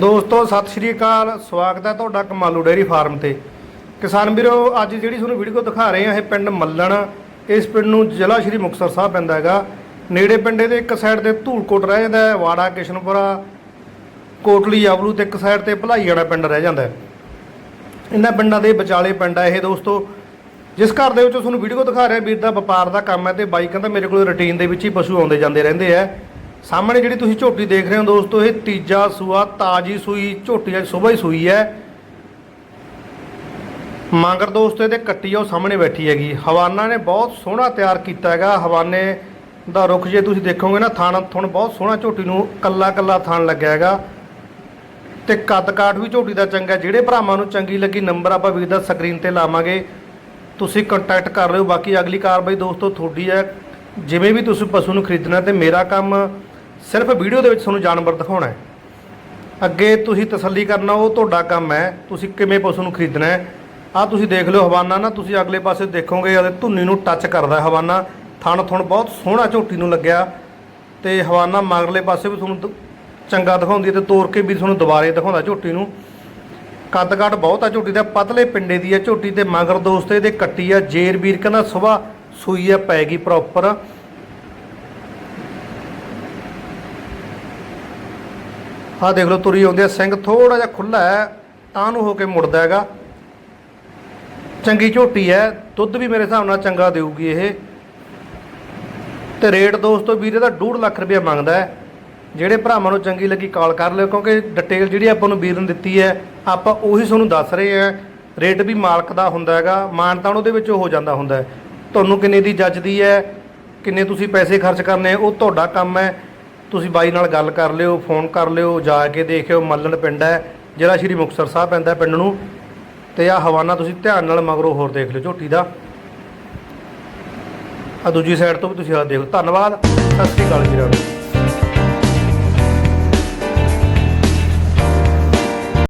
ਦੋਸਤੋ, ਸਤਿ ਸ਼੍ਰੀ ਅਕਾਲ। ਸਵਾਗਤ ਹੈ ਤੁਹਾਡਾ ਕਮਾਲੂ ਡੇਅਰੀ ਫਾਰਮ ਤੇ। ਕਿਸਾਨ ਵੀਰੋ, ਅੱਜ ਜਿਹੜੀ ਤੁਹਾਨੂੰ ਵੀਡੀਓ ਦਿਖਾ ਰਹੇ ਹਾਂ, ਇਹ ਪਿੰਡ ਮੱਲਣ। ਇਸ ਪਿੰਡ ਨੂੰ ਜ਼ਿਲ੍ਹਾ ਸ਼੍ਰੀ ਮੁਕਤਸਰ ਸਾਹਿਬ ਪੈਂਦਾ ਹੈਗਾ। ਨੇੜੇ ਪਿੰਡੇ ਦੇ ਇੱਕ ਸਾਈਡ ਤੇ ਧੂਲਕੋਟ ਰਹਿ ਜਾਂਦਾ ਹੈ, ਵਾੜਾ, ਕਿਸ਼ਨਪੁਰਾ, ਕੋਟਲੀ ਆਵਲੂ ਤੇ ਇੱਕ ਸਾਈਡ ਤੇ ਭਲਾਈ ਵਾਲਾ ਪਿੰਡ ਰਹਿ ਜਾਂਦਾ ਇਹਨਾਂ ਪਿੰਡਾਂ ਦੇ ਵਿਚਾਲੇ ਪਿੰਡ ਹੈ ਇਹ ਦੋਸਤੋ। ਜਿਸ ਘਰ ਦੇ ਵਿੱਚ ਤੁਹਾਨੂੰ ਵੀਡੀਓ ਦਿਖਾ ਰਿਹਾ, ਵੀਰ ਦਾ ਵਪਾਰ ਦਾ ਕੰਮ ਹੈ ਤੇ ਬਾਈ ਕਹਿੰਦਾ ਮੇਰੇ ਕੋਲ ਰੁਟੀਨ ਦੇ ਵਿੱਚ ਹੀ ਪਸ਼ੂ ਆਉਂਦੇ ਜਾਂਦੇ ਰਹਿੰਦੇ ਆ। ਸਾਹਮਣੇ ਜਿਹੜੀ ਤੁਸੀਂ ਝੋਟੀ ਦੇਖ ਰਹੇ ਹੋ ਦੋਸਤੋ, ਇਹ ਤੀਜਾ ਸੂਆ, ਤਾਜੀ ਸੂਈ, ਝੋਟੀ ਅੱਜ ਸਵੇਰ ਹੀ ਸੂਈ ਹੈ। ਮੰਗਰ ਦੋਸਤੋ, ਇਹਦੇ ਕੱਟੀ ਆ, ਉਹ ਸਾਹਮਣੇ ਬੈਠੀ ਹੈਗੀ। ਹਵਾਨਾ ਨੇ ਬਹੁਤ ਸੋਹਣਾ ਤਿਆਰ ਕੀਤਾ ਹੈਗਾ। ਹਵਾਨੇ ਦਾ ਰੁੱਖ ਜੇ ਤੁਸੀਂ ਦੇਖੋਗੇ ਨਾ, ਥਣ ਥਣ ਬਹੁਤ ਸੋਹਣਾ ਝੋਟੀ ਨੂੰ ਕੱਲਾ ਕੱਲਾ ਥਣ ਲੱਗਿਆ ਹੈਗਾ। ਤੇ ਕੱਦ ਕਾਠ ਵੀ ਝੋਟੀ ਦਾ ਚੰਗਾ, ਜਿਹੜੇ ਭਰਾਵਾਂ ਨੂੰ ਚੰਗੀ ਲੱਗੀ ਨੰਬਰ ਆਪਾਂ ਵੀਰ ਦਾ ਸਕਰੀਨ ਤੇ ਲਾਵਾਂਗੇ। ਤੁਸੀਂ ਕੰਟੈਕਟ ਕਰ ਲਿਓ। ਬਾਕੀ ਅਗਲੀ ਕਾਰਵਾਈ ਦੋਸਤੋ ਤੁਹਾਡੀ ਹੈ। ਜਿਵੇਂ ਵੀ ਤੁਸੀਂ ਪਸ਼ੂ ਨੂੰ ਖਰੀਦਣਾ ਤੇ ਮੇਰਾ ਕੰਮ ਸਿਰਫ ਵੀਡੀਓ ਦੇ ਵਿੱਚ ਤੁਹਾਨੂੰ ਜਾਨਵਰ ਦਿਖਾਉਣਾ ਹੈ। ਅੱਗੇ ਤੁਸੀਂ ਤਸੱਲੀ ਕਰਨਾ, ਉਹ ਤੁਹਾਡਾ ਕੰਮ ਹੈ। ਤੁਸੀਂ ਕਿਵੇਂ ਪਸ਼ੂ ਨੂੰ ਖਰੀਦਣਾ ਹੈ। ਆ ਤੁਸੀਂ ਦੇਖ ਲਿਓ ਹਵਾਨਾ ਨਾ, ਤੁਸੀਂ ਅਗਲੇ ਪਾਸੇ ਦੇਖੋਗੇ ਉਹਦੇ ਧੁੰਨੀ ਨੂੰ ਟੱਚ ਕਰਦਾ ਹਵਾਨਾ। ਥਣ ਥਣ ਬਹੁਤ ਸੋਹਣਾ ਝੋਟੀ ਨੂੰ ਲੱਗਿਆ। ਤੇ ਹਵਾਨਾ ਮਗਰਲੇ ਪਾਸੇ ਵੀ ਤੁਹਾਨੂੰ ਚੰਗਾ ਦਿਖਾਉਂਦੀ ਹੈ ਤੇ ਤੋੜ ਕੇ ਵੀ ਤੁਹਾਨੂੰ ਦੁਬਾਰੇ ਦਿਖਾਉਂਦਾ ਝੋਟੀ ਨੂੰ। ਕੱਦ ਕਾਠ ਬਹੁਤ ਆ ਝੋਟੀ ਦਾ, ਪਤਲੇ ਪਿੰਡੇ ਦੀ ਆ ਝੋਟੀ ਤੇ ਮਗਰ ਦੋਸਤ, ਇਹਦੇ ਕੱਟੀ ਆ ਜੇਰ ਵੀਰ ਕਹਿੰਦਾ ਸਵੇਰ ਸੂਈ ਆ ਗਈ ਪ੍ਰੋਪਰ ਆਹ ਦੇਖ ਲਓ, ਤੁਰੀ ਆਉਂਦੇ ਆ, ਸਿੰਘ ਥੋੜਾ ਜਿਹਾ ਖੁੱਲਾ ਹੈ, ਤਾਂ ਨੂੰ ਹੋ ਕੇ ਮੁੜਦਾ ਹੈਗਾ। ਚੰਗੀ ਝੋਟੀ ਹੈ, ਦੁੱਧ ਵੀ ਮੇਰੇ ਹਿਸਾਬ ਨਾਲ ਚੰਗਾ ਦੇਊਗੀ ਇਹ। ਤੇ ਰੇਟ ਦੋਸਤੋ ਵੀਰੇ ਦਾ 2.5 ਲੱਖ ਰੁਪਏ ਮੰਗਦਾ ਹੈ। ਜਿਹੜੇ ਭਰਾਵਾਂ ਨੂੰ ਚੰਗੀ ਲੱਗੀ ਕਾਲ ਕਰ ਲਿਓ, ਕਿਉਂਕਿ ਡਿਟੇਲ ਜਿਹੜੀ ਆਪਾਂ ਨੂੰ ਵੀਰ ਨੇ ਦਿੱਤੀ ਹੈ, ਆਪਾਂ ਉਹੀ ਤੁਹਾਨੂੰ ਦੱਸ ਰਹੇ ਹਾਂ। ਰੇਟ ਵੀ ਮਾਲਕ ਦਾ ਹੁੰਦਾ ਹੈਗਾ ਮਾਨਤਾਨ ਉਹਦੇ ਵਿੱਚ ਹੋ ਜਾਂਦਾ ਹੁੰਦਾ ਤੁਹਾਨੂੰ ਕਿੰਨੇ ਦੀ ਜੱਜਦੀ ਹੈ, ਕਿੰਨੇ ਤੁਸੀਂ ਪੈਸੇ ਖਰਚ ਕਰਨੇ, ਉਹ ਤੁਹਾਡਾ ਕੰਮ ਹੈ। ਤੁਸੀਂ ਬਾਈ ਨਾਲ ਗੱਲ ਕਰ ਲਿਓ, ਫੋਨ ਕਰ ਲਿਓ, ਜਾ ਕੇ ਦੇਖਿਓ, ਮੱਲਣ ਪਿੰਡ ਹੈ ਜਿਹੜਾ ਸ਼੍ਰੀ ਮੁਕਤਸਰ ਸਾਹਿਬ ਪੈਂਦਾ ਪਿੰਡ ਨੂੰ। ਤੇ ਆ ਹਵਾਨਾ ਤੁਸੀਂ ਧਿਆਨ ਨਾਲ ਮਗਰੋਂ ਹੋਰ ਦੇਖ ਲਿਓ, ਝੋਟੀ ਦਾ। ਆ ਦੂਜੀ ਸਾਈਡ ਤੋਂ ਵੀ ਤੁਸੀਂ ਆ ਦੇਖੋ ਧੰਨਵਾਦ, ਸਤਿ ਸ੍ਰੀ ਅਕਾਲ ਵੀਰਾਂ ਨੂੰ।